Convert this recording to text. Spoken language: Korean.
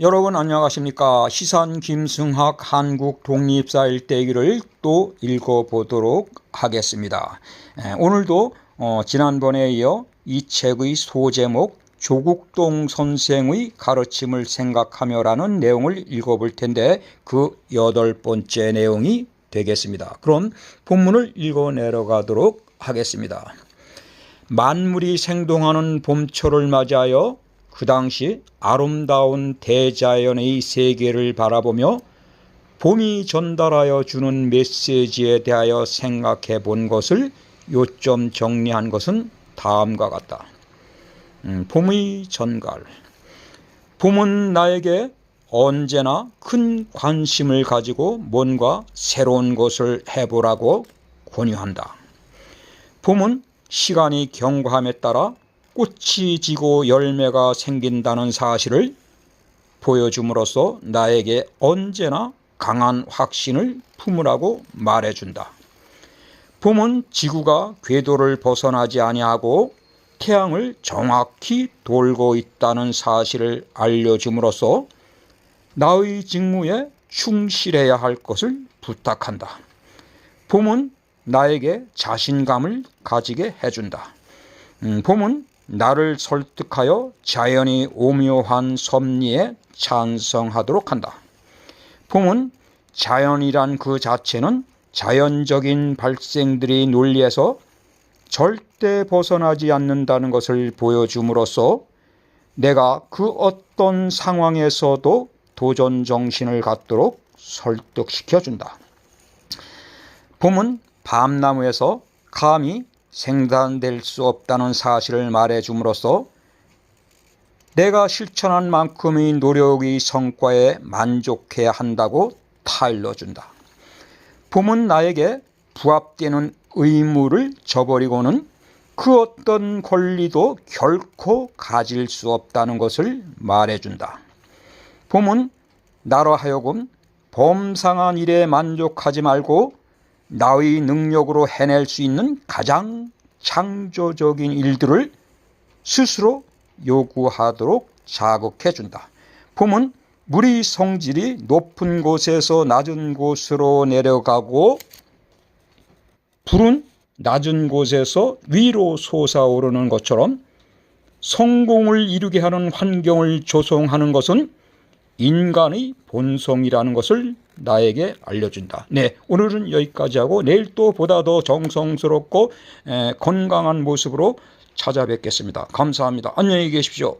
여러분 안녕하십니까? 시산 김승학 한국 독립사 일대기를 또 읽어보도록 하겠습니다. 에, 오늘도 어, 지난번에 이어 이 책의 소제목 조국동 선생의 가르침을 생각하며라는 내용을 읽어볼 텐데 그 여덟 번째 내용이 되겠습니다. 그럼 본문을 읽어 내려가도록 하겠습니다. 만물이 생동하는 봄철을 맞이하여 그 당시 아름다운 대자연의 세계를 바라보며 봄이 전달하여 주는 메시지에 대하여 생각해 본 것을 요점 정리한 것은 다음과 같다. 음, 봄의 전갈. 봄은 나에게 언제나 큰 관심을 가지고 뭔가 새로운 것을 해보라고 권유한다. 봄은 시간이 경과함에 따라 꽃이 지고 열매가 생긴다는 사실을 보여줌으로써 나에게 언제나 강한 확신을 품으라고 말해준다. 봄은 지구가 궤도를 벗어나지 아니하고 태양을 정확히 돌고 있다는 사실을 알려줌으로써 나의 직무에 충실해야 할 것을 부탁한다. 봄은 나에게 자신감을 가지게 해준다. 음, 봄은 나를 설득하여 자연이 오묘한 섭리에 찬성하도록 한다. 봄은 자연이란 그 자체는 자연적인 발생들이 논리에서 절대 벗어나지 않는다는 것을 보여줌으로써 내가 그 어떤 상황에서도 도전 정신을 갖도록 설득시켜 준다. 봄은 밤나무에서 감히 생산될 수 없다는 사실을 말해줌으로써 내가 실천한 만큼의 노력의 성과에 만족해야 한다고 타일러준다. 봄은 나에게 부합되는 의무를 저버리고는 그 어떤 권리도 결코 가질 수 없다는 것을 말해준다. 봄은 나로 하여금 범상한 일에 만족하지 말고 나의 능력으로 해낼 수 있는 가장 창조적인 일들을 스스로 요구하도록 자극해 준다. 봄은 물의 성질이 높은 곳에서 낮은 곳으로 내려가고 불은 낮은 곳에서 위로 솟아오르는 것처럼 성공을 이루게 하는 환경을 조성하는 것은 인간의 본성이라는 것을 나에게 알려준다. 네, 오늘은 여기까지 하고 내일 또 보다 더 정성스럽고 에, 건강한 모습으로 찾아뵙겠습니다. 감사합니다. 안녕히 계십시오.